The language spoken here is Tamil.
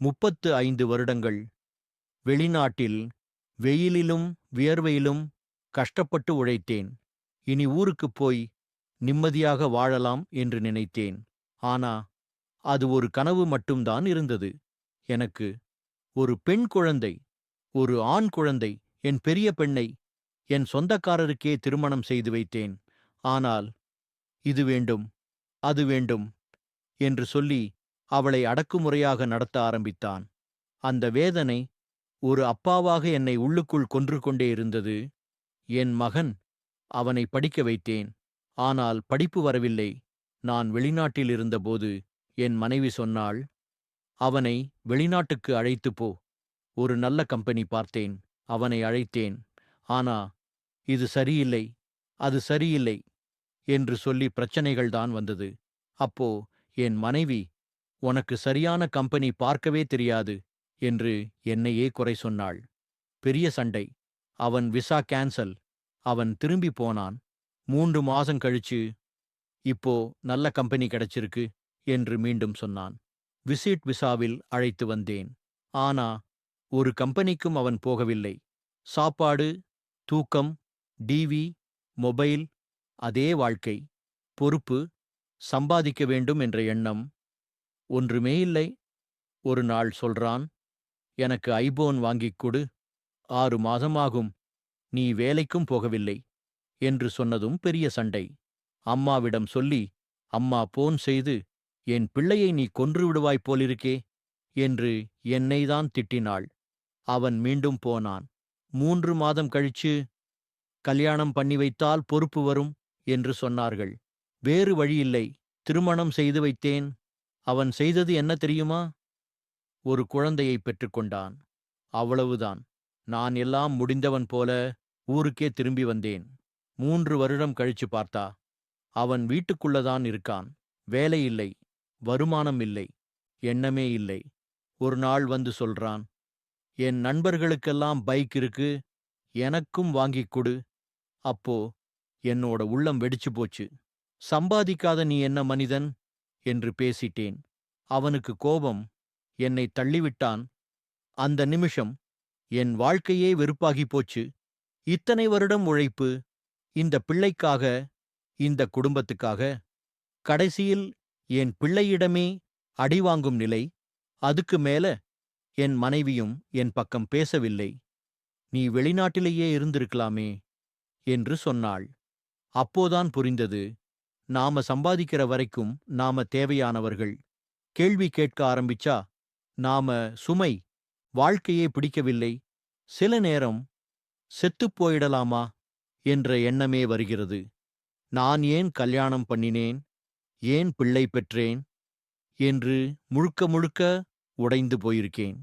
முப்பத்து ஐந்து வருடங்கள். வெளிநாட்டில் வெயிலிலும் வியர்வையிலும் கஷ்டப்பட்டு உழைத்தேன். இனி ஊருக்குப் போய் நிம்மதியாக வாழலாம் என்று நினைத்தேன். ஆனா அது ஒரு கனவு மட்டும்தான் இருந்தது. எனக்கு ஒரு பெண் குழந்தை ஒரு ஆண் குழந்தை என் பெரிய பெண்ணை என் சொந்தக்காரருக்கே திருமணம் செய்து வைத்தேன். ஆனால் இது வேண்டும் அது வேண்டும் என்று சொல்லி அவளை அடக்குமுறையாக நடத்த ஆரம்பித்தான். அந்த வேதனை ஒரு அப்பாவாக என்னை உள்ளுக்குள் கொன்று கொண்டே இருந்தது. என் மகன் அவனை படிக்க வைத்தேன். ஆனால் படிப்பு வரவில்லை. நான் வெளிநாட்டில் இருந்தபோது என் மனைவி சொன்னாள் அவனை வெளிநாட்டுக்கு அழைத்துப் போ. ஒரு நல்ல கம்பெனி பார்த்தேன். அவனை அழைத்தேன். ஆனா இது சரியில்லை. அது சரியில்லை என்று சொல்லி பிரச்சனைகள்தான் வந்தது. அப்போ என் மனைவி உனக்கு சரியான கம்பெனி பார்க்கவே தெரியாது என்று என்னையே குறை சொன்னாள். பெரிய சண்டை. அவன் விசா கேன்சல். அவன் திரும்பி போனான். மூன்று மாசம் கழிச்சு இப்போ நல்ல கம்பெனி கிடைச்சிருக்கு என்று மீண்டும் சொன்னான். விசிட் விசாவில் அழைத்து வந்தேன். ஆனா ஒரு கம்பெனிக்கும் அவன் போகவில்லை. சாப்பாடு தூக்கம் டிவி மொபைல் அதே வாழ்க்கை. பொறுப்பு சம்பாதிக்க வேண்டும் என்ற எண்ணம். ஒன்றுமே இல்லை. ஒரு நாள் சொல்றான் எனக்கு ஐபோன் வாங்கிக் கொடு. ஆறு மாதமாகும். நீ வேலைக்கும் போகவில்லை. என்று சொன்னதும் பெரிய சண்டை. அம்மாவிடம் சொல்லி அம்மா போன் செய்து என் பிள்ளையை நீ கொன்று விடுவாய் போலிருக்கே என்று என்னைதான் திட்டினாள். அவன் மீண்டும் போனான். மூன்று மாதம் கழிச்சு கல்யாணம் பண்ணி வைத்தால் பொறுப்பு வரும் என்று சொன்னார்கள். வேறு வழியில்லை. திருமணம் செய்து வைத்தேன். அவன் செய்தது என்ன தெரியுமா? ஒரு குழந்தையை பெற்றுக்கொண்டான் அவ்வளவுதான். நான் எல்லாம் முடிந்தவன் போல ஊருக்கே திரும்பி வந்தேன். மூன்று வருடம் கழிச்சு பார்த்தா அவன் வீட்டுக்குள்ளதான் இருக்கான். வேலை இல்லை. வருமானம் இல்லை. எண்ணமே இல்லை. ஒரு நாள் வந்து சொல்றான் என் நண்பர்களுக்கெல்லாம் பைக் இருக்கு. எனக்கும் வாங்கிக் கொடு. அப்போ என்னோட உள்ளம் வெடிச்சு போச்சு. சம்பாதிக்காத நீ என்ன மனிதன்? என்று பேசிட்டேன். அவனுக்கு கோபம் என்னை தள்ளிவிட்டான். அந்த நிமிஷம் என் வாழ்க்கையே வெறுப்பாகி போச்சு. இத்தனை வருடம் உழைப்பு இந்த பிள்ளைக்காக இந்த குடும்பத்துக்காக கடைசியில் என் பிள்ளையிடமே அடிவாங்கும் நிலை அதுக்கு மேல என் மனைவியும் என் பக்கம் பேசவில்லை. நீ வெளிநாட்டிலேயே இருந்திருக்கலாமே என்று சொன்னாள். அப்போதான் புரிந்தது. நாம சம்பாதிக்கிற வரைக்கும் நாம தேவையானவர்கள். கேள்வி கேட்க ஆரம்பிச்சா நாம சுமை வாழ்க்கையே பிடிக்கவில்லை. சில நேரம் செத்துப் போயிடலாமா? என்ற எண்ணமே வருகிறது. நான் ஏன் கல்யாணம் பண்ணினேன்? ஏன் பிள்ளை பெற்றேன்? என்று முழுக்க முழுக்க உடைந்து போயிருக்கேன்.